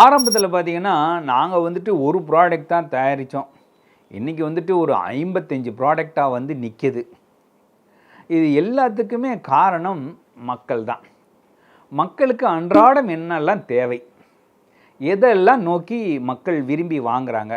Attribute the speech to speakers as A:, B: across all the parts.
A: ஆரம்பத்தில் பார்த்தீங்கன்னா நாங்கள் வந்துட்டு ஒரு ப்ராடக்ட் தான் தயாரித்தோம் இன்றைக்கி வந்துட்டு ஒரு ஐம்பத்தஞ்சு ப்ராடக்டாக வந்து நிற்கிது இது எல்லாத்துக்குமே காரணம் மக்கள் தான். மக்களுக்கு அன்றாடம் என்னெல்லாம் தேவை? எதெல்லாம் நோக்கி மக்கள் விரும்பி வாங்குறாங்க?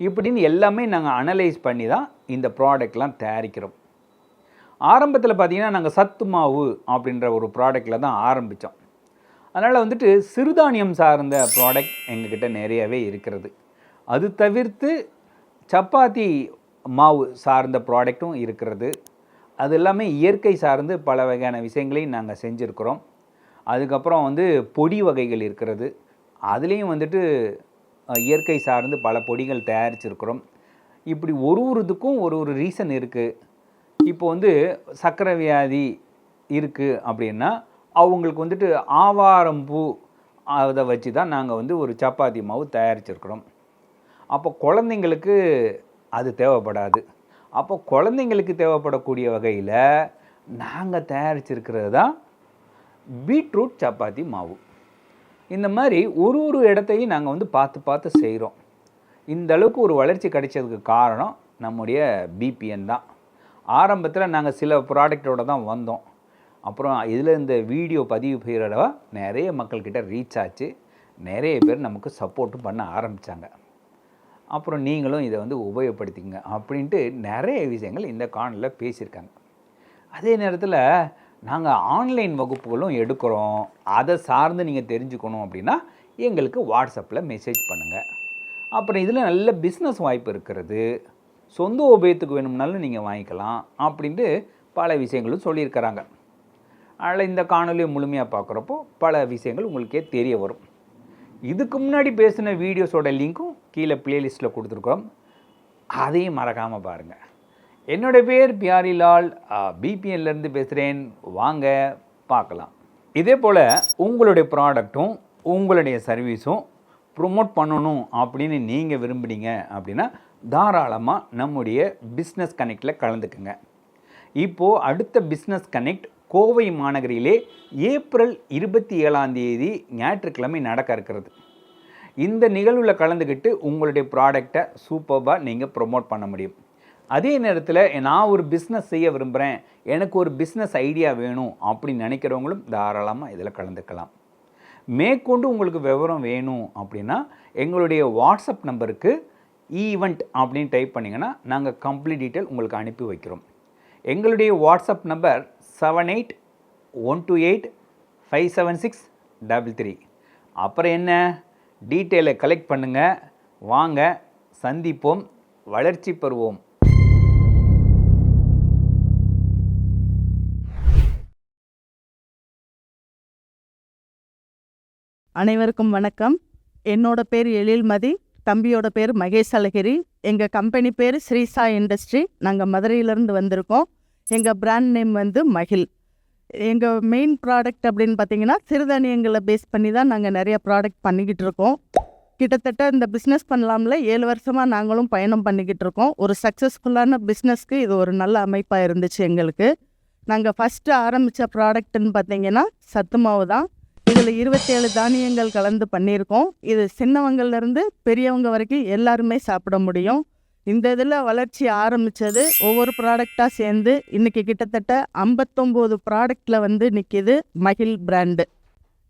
A: இப்படின்னு எல்லாமே நாங்கள் அனலைஸ் பண்ணி தான் இந்த ப்ராடக்ட்லாம் தயாரிக்கிறோம். ஆரம்பத்தில் பார்த்திங்கன்னா நாங்கள் சத்து மாவு அப்படின்ற ஒரு ப்ராடக்டில் தான் ஆரம்பித்தோம் அதனால் வந்துட்டு சிறுதானியம் சார்ந்த ப்ராடக்ட் எங்ககிட்ட நிறையவே இருக்கிறது. அது தவிர்த்து சப்பாத்தி மாவு சார்ந்த ப்ராடக்ட்டும் இருக்கிறது. அது எல்லாமே இயற்கை சார்ந்து பல வகையான விஷயங்களையும் நாங்கள் செஞ்சுருக்கிறோம். அதுக்கப்புறம் வந்து பொடி வகைகள் இருக்கிறது. அதுலேயும் வந்துட்டு இயற்கை சார்ந்து பல பொடிகள் தயாரிச்சிருக்கிறோம். இப்படி ஒரு ஒரு இதுக்கும் ஒரு ஒரு ரீசன் இருக்குது இப்போ வந்து சர்க்கரை வியாதி இருக்குது அப்படின்னா அவங்களுக்கு வந்துட்டு ஆவாரம்பூ அதை வச்சு தான் நாங்கள் வந்து ஒரு சப்பாத்தி மாவு தயாரிச்சிருக்கிறோம். அப்போ குழந்தைங்களுக்கு அது தேவைப்படாது. அப்போ குழந்தைங்களுக்கு தேவைப்படக்கூடிய வகையில் நாங்கள் தயாரிச்சிருக்கிறது தான் பீட்ரூட் சப்பாத்தி மாவு. இந்த மாதிரி ஒரு ஒரு இடத்தையும் நாங்கள் வந்து பார்த்து பார்த்து செய்கிறோம் இந்த அளவுக்கு ஒரு வளர்ச்சி கிடைச்சதுக்கு காரணம் நம்முடைய பிபிஎன் தான். ஆரம்பத்தில் நாங்கள் சில ப்ராடக்டோடு தான் வந்தோம். அப்புறம் இதில் இந்த வீடியோ பதிவு செய்கிறடவா நிறைய மக்கள்கிட்ட ரீச் ஆச்சு. நிறைய பேர் நமக்கு சப்போர்ட்டும் பண்ண ஆரம்பித்தாங்க அப்புறம் நீங்களும் இதை வந்து உபயோகப்படுத்திங்க அப்படின்ட்டு நிறைய விஷயங்கள் இந்த காணலில் பேசியிருக்காங்க. அதே நேரத்தில் நாங்கள் ஆன்லைன் வகுப்புகளும் எடுக்கிறோம். அதை சார்ந்து நீங்கள் தெரிஞ்சுக்கணும் அப்படின்னா எங்களுக்கு வாட்ஸ்அப்பில் மெசேஜ் பண்ணுங்கள் அப்புறம் இதில் நல்ல பிஸ்னஸ் வாய்ப்பு இருக்கிறது. சொந்த உபயோகத்துக்கு வேணும்னாலும் நீங்கள் வாங்கிக்கலாம் அப்படின்ட்டு பல விஷயங்களும் சொல்லியிருக்கிறாங்க. அதனால் இந்த காணொலியை முழுமையாக பார்க்குறப்போ பல விஷயங்கள் உங்களுக்கே தெரிய வரும். இதுக்கு முன்னாடி பேசின வீடியோஸோட லிங்க்கும் கீழே ப்ளேலிஸ்ட்டில் கொடுத்துருக்கோம். அதையும் மறக்காமல் பாருங்கள் என்னோட பேர் பியாரிலால். பிபிஎன்லேருந்து பேசுகிறேன். வாங்க பார்க்கலாம். இதே போல் உங்களுடைய ப்ராடக்ட்டும் உங்களுடைய சர்வீஸும் ப்ரொமோட் பண்ணணும் அப்படின்னு நீங்கள் விரும்புனீங்க அப்படின்னா தாராளமாக நம்முடைய பிஸ்னஸ் கனெக்டில் கலந்துக்குங்க. இப்போது அடுத்த பிஸ்னஸ் கனெக்ட் கோவை மாநகரிலே ஏப்ரல் இருபத்தி ஏழாம் தேதி ஞாயிற்றுக்கிழமை நடக்க இருக்கிறது. இந்த நிகழ்வில் கலந்துக்கிட்டு உங்களுடைய ப்ராடக்டை சூப்பராக நீங்கள் ப்ரொமோட் பண்ண முடியும். அதே நேரத்தில் நான் ஒரு பிஸ்னஸ் செய்ய விரும்புகிறேன் எனக்கு ஒரு பிஸ்னஸ் ஐடியா வேணும் அப்படின்னு நினைக்கிறவங்களும் தாராளமாக இதில் கலந்துக்கலாம். மேற்கொண்டு உங்களுக்கு விவரம் வேணும் அப்படின்னா எங்களுடைய வாட்ஸ்அப் நம்பருக்கு ஈவெண்ட் அப்படின்னு டைப் பண்ணிங்கன்னா நாங்கள் கம்ப்ளீட் டீட்டெயில் உங்களுக்கு அனுப்பி வைக்கிறோம். எங்களுடைய WhatsApp number seven eight one two eight five seven six double three அப்புறம் என்ன? டீட்டெயிலை கலெக்ட் பண்ணுங்கள் வாங்க சந்திப்போம் வளர்ச்சி பெறுவோம்.
B: அனைவருக்கும் வணக்கம். என்னோட பேர் எழில்மதி தம்பியோட பேர் மகேஷ் அழகிரி. எங்கள் கம்பெனி பேர் ஸ்ரீசா இண்டஸ்ட்ரி நாங்கள் மதுரையிலேருந்து வந்திருக்கோம். எங்கள் பிராண்ட் நேம் வந்து மகிழ். எங்கள் மெயின் ப்ராடக்ட் அப்படின்னு பார்த்தீங்கன்னா சிறுதானியங்களை பேஸ் பண்ணி தான் நாங்கள் நிறைய ப்ராடக்ட் பண்ணிக்கிட்டு இருக்கோம். கிட்டத்தட்ட இந்த பிஸ்னஸ் பண்ணலாம்ல ஏழு வருஷமாக நாங்களும் பயணம் பண்ணிக்கிட்டு இருக்கோம். ஒரு சக்ஸஸ்ஃபுல்லான பிஸ்னஸ்க்கு இது ஒரு நல்ல அமைப்பாக இருந்துச்சு எங்களுக்கு. நாங்கள் ஃபஸ்ட்டு ஆரம்பித்த ப்ராடக்ட்டுன்னு பார்த்தீங்கன்னா சத்து மாவு தான். இதில் இருபத்தேழு தானியங்கள் கலந்து பண்ணியிருக்கோம். இது சின்னவங்கள்லேருந்து பெரியவங்க வரைக்கும் எல்லாருமே சாப்பிட முடியும். இந்த இதில் வளர்ச்சி ஆரம்பித்தது ஒவ்வொரு ப்ராடக்டாக சேர்ந்து இன்றைக்கி கிட்டத்தட்ட ஐம்பத்தொம்போது ப்ராடக்டில் வந்து நிற்கிது மகிழ் பிராண்டு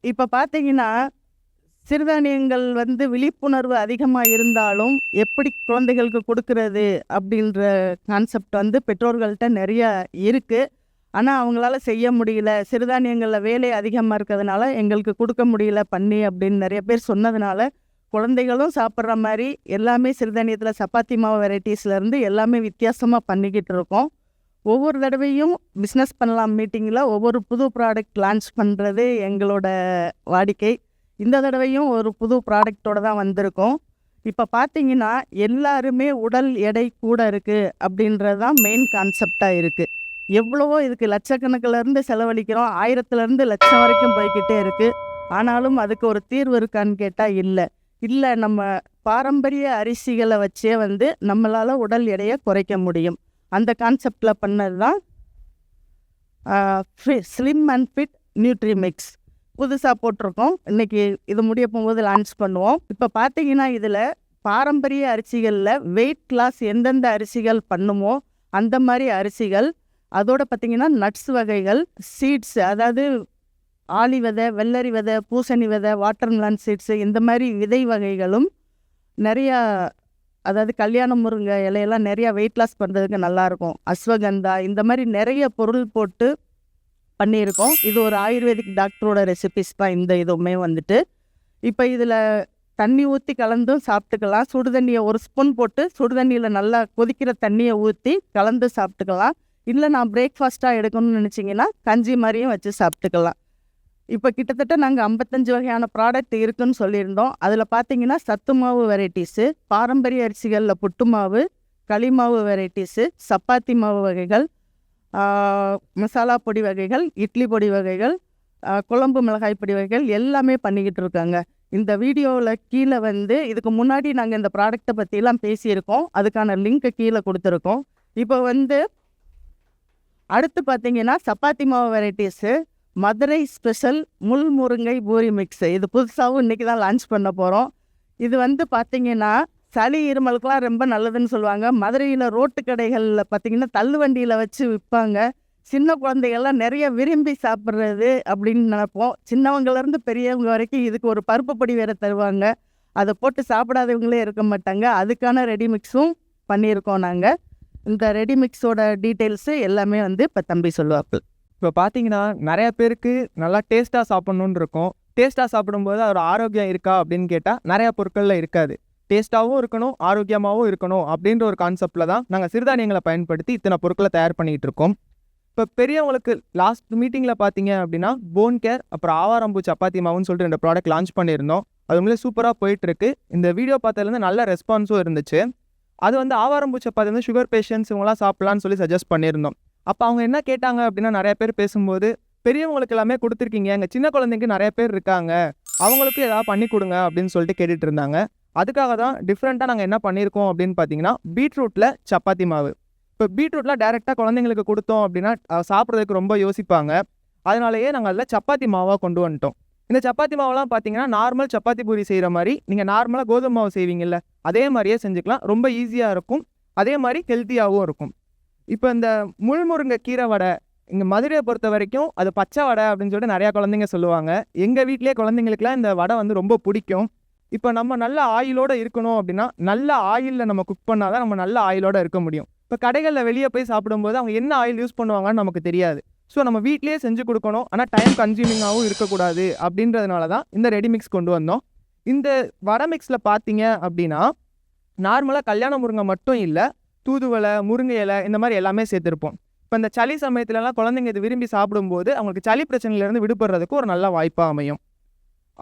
B: இப்போ பார்த்தீங்கன்னா சிறுதானியங்கள் வந்து விழிப்புணர்வு அதிகமாக இருந்தாலும் எப்படி குழந்தைகளுக்கு கொடுக்கறது அப்படின்ற கான்செப்ட் வந்து பெற்றோர்கள்ட்ட நிறைய இருக்குது ஆனால் அவங்களால செய்ய முடியல. சிறுதானியங்களில் வேலை அதிகமாக இருக்கிறதுனால எங்களுக்கு கொடுக்க முடியல பண்ணி அப்படின்னு நிறைய பேர் சொன்னதுனால குழந்தைகளும் சாப்பிட்ற மாதிரி எல்லாமே சிறுதானியத்தில் சப்பாத்தி மாவு வெரைட்டிஸ்லேருந்து எல்லாமே வித்தியாசமாக பண்ணிக்கிட்டு இருக்கோம். ஒவ்வொரு தடவையும் பிஸ்னஸ் பண்ணலாம் மீட்டிங்கில் ஒவ்வொரு புது ப்ராடக்ட் லான்ச் பண்ணுறது எங்களோட வாடிக்கை. இந்த தடவையும் ஒரு புது ப்ராடக்டோடு தான் வந்திருக்கோம். இப்போ பார்த்தீங்கன்னா எல்லாருமே உடல் எடை கூட இருக்குது அப்படின்றது தான் மெயின் கான்செப்டாக இருக்குது எவ்வளவோ இதுக்கு லட்சக்கணக்கிலேருந்து செலவழிக்கிறோம். ஆயிரத்துலேருந்து லட்சம் வரைக்கும் போய்கிட்டே இருக்குது ஆனாலும் அதுக்கு ஒரு தீர்வு இருக்கான்னு கேட்டால் இல்லை. இல்லை நம்ம பாரம்பரிய அரிசிகளை வச்சே வந்து நம்மளால் உடல் எடையை குறைக்க முடியும். அந்த கான்செப்டில் பண்ணது தான் slim and fit nutri mix புதுசாக போட்டிருக்கோம். இன்னைக்கு இது முடிய போகும்போது லான்ச் பண்ணுவோம். இப்போ பார்த்தீங்கன்னா இதில் பாரம்பரிய அரிசிகளில் வெயிட் லாஸ் எந்தெந்த அரிசிகள் பண்ணுமோ அந்த மாதிரி அரிசிகள் அதோட பார்த்திங்கன்னா நட்ஸ் வகைகள் சீட்ஸ் அதாவது ஆலி விதை வெள்ளரி விதை பூசணி விதை வாட்டர்மெலன் சீட்ஸு இந்த மாதிரி விதை வகைகளும் நிறையா அதாவது கல்யாண முருங்கை இலையெல்லாம் நிறையா வெயிட் லாஸ் பண்ணுறதுக்கு நல்லாயிருக்கும் அஸ்வகந்தா இந்த மாதிரி நிறைய பொருள் போட்டு பண்ணியிருக்கோம். இது ஒரு ஆயுர்வேதிக் டாக்டரோட ரெசிபிஸ் தான் இந்த இதுவுமே வந்துட்டு. இப்போ இதில் தண்ணி ஊற்றி கலந்தும் சாப்பிட்டுக்கலாம். சுடு தண்ணியை ஒரு ஸ்பூன் போட்டு சுடு தண்ணியில் நல்லா கொதிக்கிற தண்ணியை ஊற்றி கலந்து சாப்பிட்டுக்கலாம். இல்லை நான் பிரேக்ஃபாஸ்ட்டாக எடுக்கணும்னு நினச்சிங்கன்னா கஞ்சி மாதிரியும் வச்சு சாப்பிட்டுக்கலாம். இப்போ கிட்டத்தட்ட நாங்கள் ஐம்பத்தஞ்சு வகையான ப்ராடக்ட் இருக்குன்னு சொல்லியிருந்தோம். அதில் பார்த்தீங்கன்னா சத்து மாவு வெரைட்டிஸு பாரம்பரிய அரிசிகளில் புட்டு மாவு களிமாவு வெரைட்டிஸு சப்பாத்தி மாவு வகைகள் மசாலா பொடி வகைகள் இட்லி பொடி வகைகள் குழம்பு மிளகாய் பொடி வகைகள் எல்லாமே பண்ணிக்கிட்டு இருக்காங்க. இந்த வீடியோவில் கீழே வந்து இதுக்கு முன்னாடி நாங்கள் இந்த ப்ராடக்ட்டை பற்றிலாம் பேசியிருக்கோம். அதுக்கான லிங்க்கை கீழே கொடுத்துருக்கோம். இப்போ வந்து அடுத்து பார்த்தீங்கன்னா சப்பாத்தி மாவு வெரைட்டிஸு மதுரை ஸ்பெஷல் முள் முருங்கை பூரி மிக்ஸு இது புதுசாகவும் இன்றைக்கி தான் லான்ச் பண்ண போகிறோம் இது வந்து பார்த்திங்கன்னா சளி இருமலுக்கெலாம் ரொம்ப நல்லதுன்னு சொல்லுவாங்க. மதுரையில் ரோட்டு கடைகளில் பார்த்தீங்கன்னா தள்ளுவண்டியில் வச்சு விற்பாங்க சின்ன குழந்தைகள்லாம் நிறைய விரும்பி சாப்பிட்றது அப்படின்னு நினைப்போம். சின்னவங்கலேருந்து பெரியவங்க வரைக்கும் இதுக்கு ஒரு பருப்பு பொடி வேறு தருவாங்க. அதை போட்டு சாப்பிடாதவங்களே இருக்க மாட்டாங்க. அதுக்கான ரெடி மிக்ஸும் பண்ணியிருக்கோம் நாங்கள் இந்த ரெடி மிக்ஸோட டீட்டெயில்ஸு எல்லாமே வந்து இப்போ தம்பி சொல்லுவாப்பு
C: இப்போ பார்த்தீங்கன்னா நிறைய பேருக்கு நல்லா டேஸ்ட்டாக சாப்பிட்ணுன்னு இருக்கும். டேஸ்ட்டாக சாப்பிடும்போது அதோட ஆரோக்கியம் இருக்கா அப்படின்னு கேட்டால் நிறைய பொருட்களில் இருக்காது. டேஸ்ட்டாகவும் இருக்கணும் ஆரோக்கியமாகவும் இருக்கணும் அப்படின்ற ஒரு கான்செப்டில் தான் நாங்கள் சிறுதானியங்களை பயன்படுத்தி இத்தனை பொருட்களை தயார் பண்ணிகிட்டு இருக்கோம். இப்போ பெரியவங்களுக்கு லாஸ்ட் மீட்டிங்கில் பார்த்தீங்க அப்படின்னா போன் கேர் அப்புறம் ஆவாரம்பூ சப்பாத்தி மாவுன்னு சொல்லிட்டு ரெண்டு ப்ராடக்ட் லான்ச் பண்ணியிருந்தோம். அது உங்களே சூப்பராக போயிட்டுருக்கு. இந்த வீடியோ பார்த்ததுலேருந்து நல்ல ரெஸ்பான்ஸும் இருந்துச்சு. அது வந்து ஆவாரம்பூ சப்பாத்தி வந்து சுகர் பேஷண்ட்ஸ் இவங்களாம் சாப்பிட்லான்னு சொல்லி சஜஸ்ட் பண்ணியிருந்தோம். அப்போ அவங்க என்ன கேட்டாங்க அப்படின்னா நிறைய பேர் பேசும்போது பெரியவங்களுக்கு எல்லாமே கொடுத்துருக்கீங்க. எங்கள் சின்ன குழந்தைங்க நிறைய பேர் இருக்காங்க. அவங்களுக்கும் ஏதாவது பண்ணி கொடுங்க. அப்படின்னு சொல்லிட்டு கேட்டுட்டு இருந்தாங்க. அதுக்காக தான் டிஃப்ரெண்ட்டாக நாங்கள் என்ன பண்ணியிருக்கோம் அப்படின்னு பார்த்தீங்கன்னா பீட்ரூட்டில் சப்பாத்தி மாவு. இப்போ பீட்ரூட்லாம் டேரெக்டாக குழந்தைங்களுக்கு கொடுத்தோம் அப்படின்னா சாப்பிட்றதுக்கு ரொம்ப யோசிப்பாங்க. அதனாலேயே நாங்கள் அதில் சப்பாத்தி மாவாக கொண்டு வந்துட்டோம். இந்த சப்பாத்தி மாவுலாம் பார்த்தீங்கன்னா நார்மல் சப்பாத்தி பூரி செய்கிற மாதிரி நீங்கள் நார்மலாக கோதுமை மாவு செய்வீங்கல்ல அதே மாதிரியே செஞ்சுக்கலாம். ரொம்ப ஈஸியாக இருக்கும். அதே மாதிரி ஹெல்த்தியாகவும் இருக்கும். இப்போ இந்த முள்முருங்கை கீரை வடை இங்கே மதுரையை பொறுத்த வரைக்கும் அது பச்சை வடை அப்படின்னு சொல்லிட்டு நிறையா குழந்தைங்க சொல்லுவாங்க. எங்கள் வீட்டிலே குழந்தைங்களுக்குலாம் இந்த வடை வந்து ரொம்ப பிடிக்கும். இப்போ நம்ம நல்ல ஆயிலோடு இருக்கணும் அப்படின்னா நல்ல ஆயிலில் நம்ம குக் பண்ணால் தான் நம்ம நல்ல ஆயிலோடு இருக்க முடியும். இப்போ கடைகளில் வெளியே போய் சாப்பிடும்போது அவங்க என்ன ஆயில் யூஸ் பண்ணுவாங்கன்னு நமக்கு தெரியாது. ஸோ நம்ம வீட்லேயே செஞ்சு கொடுக்கணும். ஆனால் டைம் கன்சியூமிங்காகவும் இருக்கக்கூடாது அப்படின்றதுனால தான் இந்த ரெடிமிக்ஸ் கொண்டு வந்தோம். இந்த வடை மிக்ஸில் பார்த்தீங்க அப்படின்னா நார்மலாக கல்யாண முருங்கை மட்டும் இல்லை தூதுவளை முருங்கை இலை இந்த மாதிரி எல்லாமே சேர்த்துருப்போம். இப்போ இந்த சளி சமயத்துலலாம் குழந்தைங்க இது விரும்பி சாப்பிடும்போது அவங்களுக்கு சளி பிரச்சனையிலேருந்து விடுபடுறதுக்கு ஒரு நல்ல வாய்ப்பாக அமையும்.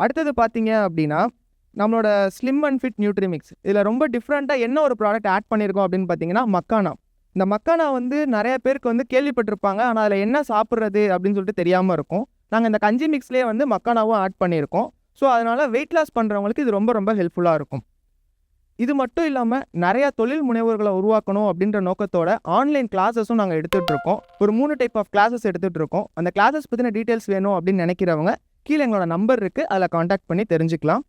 C: அடுத்தது பார்த்தீங்க அப்படின்னா நம்மளோட slim and fit nutri mix இதில் ரொம்ப டிஃப்ரெண்ட்டாக என்ன ஒரு ப்ராடக்ட் ஆட் பண்ணியிருக்கோம் அப்படின்னு பார்த்தீங்கன்னா மக்கானா. இந்த மக்கானா வந்து நிறைய பேருக்கு வந்து கேள்விப்பட்டிருப்பாங்க. ஆனால் அதில் என்ன சாப்பிட்றது அப்படின்னு சொல்லிட்டு தெரியாமல் இருக்கும். நாங்கள் இந்த கஞ்சி மிக்ஸ்லேயே வந்து மக்கானாவும் ஆட் பண்ணியிருக்கோம் ஸோ அதனால் வெயிட் லாஸ் பண்ணுறவங்களுக்கு இது ரொம்ப ரொம்ப ஹெல்ப்ஃபுல்லாக இருக்கும். இது மட்டும் இல்லாமல் நிறையா தொழில் முனைவோர்களை உருவாக்கணும் அப்படின்ற நோக்கத்தோட ஆன்லைன் கிளாஸஸும் நாங்கள் எடுத்துகிட்டு இருக்கோம். ஒரு மூணு டைப் ஆஃப் கிளாஸஸ் எடுத்துகிட்டு இருக்கோம். அந்த கிளாஸஸ் பற்றின டீட்டெயில்ஸ் வேணும் அப்படின்னு நினைக்கிறவங்க கீழே எங்களோட நம்பர் இருக்குது அதில் காண்டாக்ட் பண்ணி தெரிஞ்சுக்கலாம்.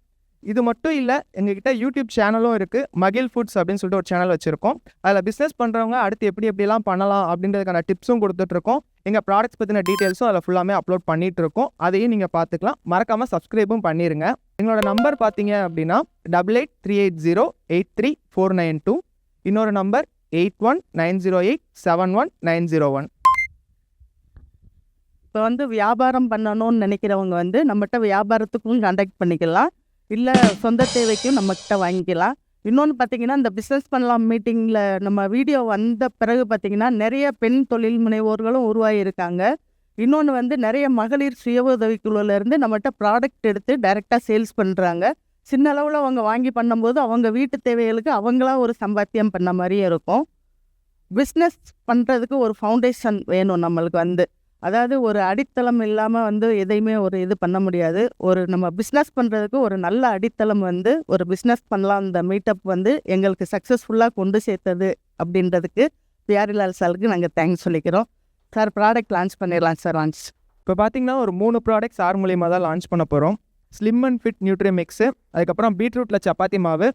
C: இது மட்டும் இல்லை எங்ககிட்ட யூடியூப் சேனலும் இருக்குது மகில் ஃபுட்ஸ் அப்படின்னு சொல்லிட்டு ஒரு சேனல் வச்சுருக்கோம். அதில் பிஸ்னஸ் பண்ணுறவங்க அடுத்து எப்படி எப்படிலாம் பண்ணலாம் அப்படின்றதுக்கான டிப்ஸும் கொடுத்துட்ருக்கோம் எங்கள் ப்ராடக்ட்ஸ் பற்றின டீட்டெயில்ஸும் அதில் ஃபுல்லாமே அப்லோட் பண்ணிட்டு இருக்கோம் அதையும் நீங்கள் பார்த்துக்கலாம் மறக்காமல் சப்ஸ்கிரைபும் பண்ணிடுங்க எங்களோட நம்பர் பார்த்தீங்க அப்படின்னா double eight three eight zero eight three four nine two இன்னொரு number eight one nine zero eight seven one nine zero one
B: இப்போ வந்து வியாபாரம் பண்ணணும்னு நினைக்கிறவங்க வந்து நம்மகிட்ட வியாபாரத்துக்கும் கான்டாக்ட் பண்ணிக்கலாம். இல்லை சொந்த தேவைக்கும் நம்மக்கிட்ட வாங்கிக்கலாம். இன்னொன்று பார்த்தீங்கன்னா இந்த பிஸ்னஸ் பண்ணலாம் மீட்டிங்கில் நம்ம வீடியோ வந்த பிறகு பார்த்தீங்கன்னா நிறைய பெண் தொழில் முனைவோர்களும் உருவாகியிருக்காங்க. இன்னொன்று வந்து நிறைய மகளிர் சுய உதவிக்குழுவிலேருந்து நம்மகிட்ட ப்ராடக்ட் எடுத்து டைரெக்டாக சேல்ஸ் பண்ணுறாங்க சின்ன அளவில் அவங்க வாங்கி பண்ணும்போது அவங்க வீட்டு தேவைகளுக்கு அவங்களா ஒரு சம்பாத்தியம் பண்ண மாதிரியே இருக்கும். பிஸ்னஸ் பண்ணுறதுக்கு ஒரு ஃபவுண்டேஷன் வேணும் நம்மளுக்கு வந்து. அதாவது ஒரு அடித்தளம் இல்லாமல் வந்து எதையுமே ஒரு இது பண்ண முடியாது. ஒரு நம்ம பிஸ்னஸ் பண்ணுறதுக்கு ஒரு நல்ல அடித்தளம் வந்து ஒரு பிஸ்னஸ் பண்ணலாம். அந்த மீட்டப் வந்து எங்களுக்கு சக்ஸஸ்ஃபுல்லாக கொண்டு சேர்த்தது அப்படின்றதுக்கு பியாரிலால் சாருக்கு நாங்கள் தேங்க்ஸ் சொல்லிக்கிறோம். சார் ப்ராடக்ட் லான்ச் பண்ணிடலாம் சார் லான்ச்
C: இப்போ பார்த்தீங்கன்னா ஒரு மூணு ப்ராடக்ட்ஸ் ஆறு மூலியமாக தான் லான்ச் பண்ண போகிறோம் slim and fit nutri mix அதுக்கப்புறம் பீட்ரூட்டில் சப்பாத்தி மாவு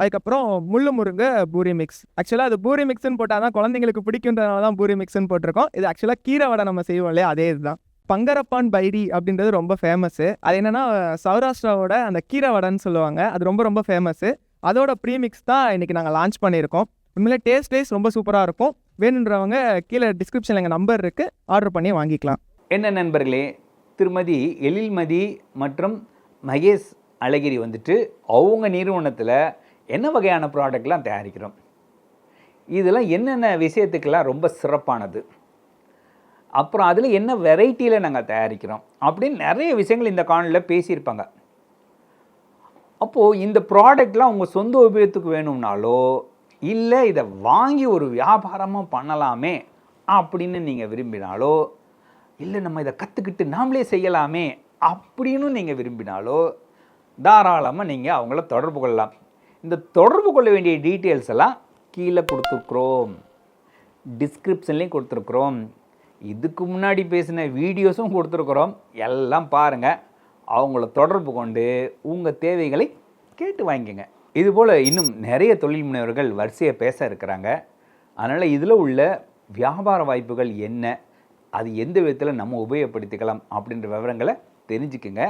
C: அதுக்கப்புறம் முள்ளு முருங்கை பூரி மிக்ஸ் ஆக்சுவலாக அது பூரி மிக்ஸ்னு போட்டால் தான் குழந்தைங்களுக்கு பிடிக்குன்றதுனால தான் பூரி மிக்ஸ்னு போட்டிருக்கோம். இது ஆக்சுவலாக கீரை வடை நம்ம செய்வோம் இல்லையா? அதே இதுதான். பங்கரப்பான் பைரி அப்படின்றது ரொம்ப ஃபேமஸ்ஸு அது என்னென்னா சௌராஷ்டிராவோட அந்த கீரை வடைன்னு சொல்லுவாங்க. அது ரொம்ப ரொம்ப ஃபேமஸ்ஸு அதோட ப்ரீமிக்ஸ் தான் இன்றைக்கி நாங்கள் லான்ச் பண்ணியிருக்கோம். உண்மையிலே டேஸ்ட் வைஸ் ரொம்ப சூப்பராக இருக்கும். வேணுன்றவங்க கீழே டிஸ்கிரிப்ஷனில் எங்கள் நம்பர் இருக்குது ஆர்டர் பண்ணி வாங்கிக்கலாம்.
A: என்ன நண்பர்களே திருமதி எழில்மதி மற்றும் மகேஷ் அழகிரி வந்துட்டு அவங்க நிறுவனத்தில் என்ன வகையான ப்ராடக்ட்லாம் தயாரிக்கிறோம்? இதெல்லாம் என்னென்ன விஷயத்துக்கெல்லாம் ரொம்ப சிறப்பானது? அப்புறம் அதில் என்ன வெரைட்டியில் நாங்கள் தயாரிக்கிறோம்? அப்படின்னு நிறைய விஷயங்கள் இந்த காணொலியில் பேசியிருப்பாங்க. அப்போது இந்த ப்ராடக்ட்லாம் உங்கள் சொந்த உபயோகத்துக்கு வேணும்னாலோ இல்லை இதை வாங்கி ஒரு வியாபாரமாக பண்ணலாமே அப்படின்னு நீங்கள் விரும்பினாலோ இல்லை நம்ம இதை கற்றுக்கிட்டு நாமளே செய்யலாமே அப்படின்னு நீங்கள் விரும்பினாலோ தாராளமாக நீங்கள் அவங்கள தொடர்பு கொள்ளலாம். இந்த தொடர்பு கொள்ள வேண்டிய டீட்டெயில்ஸ் எல்லாம் கீழே கொடுத்துருக்குறோம். டிஸ்கிரிப்ஷன்லேயும் கொடுத்துருக்குறோம். இதுக்கு முன்னாடி பேசின வீடியோஸும் கொடுத்துருக்குறோம். எல்லாம் பாருங்கள் அவங்கள தொடர்பு கொண்டு உங்கள் தேவைகளை கேட்டு வாங்கிக்கங்க. இதுபோல் இன்னும் நிறைய தொழில் முனைவர்கள் வரிசையை பேச இருக்கிறாங்க. அதனால் இதில் உள்ள வியாபார வாய்ப்புகள் என்ன? அது எந்த விதத்தில் நம்ம உபயோகப்படுத்திக்கலாம் அப்படின்ற விவரங்களை தெரிஞ்சுக்குங்க.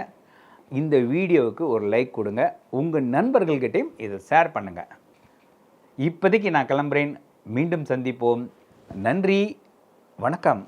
A: இந்த வீடியோவுக்கு ஒரு லைக் கொடுங்க. உங்கள் நண்பர்கள்கிட்டையும் இதை ஷேர் பண்ணுங்கள் இப்போதைக்கு நான் கிளம்புறேன். மீண்டும் சந்திப்போம். நன்றி. வணக்கம்.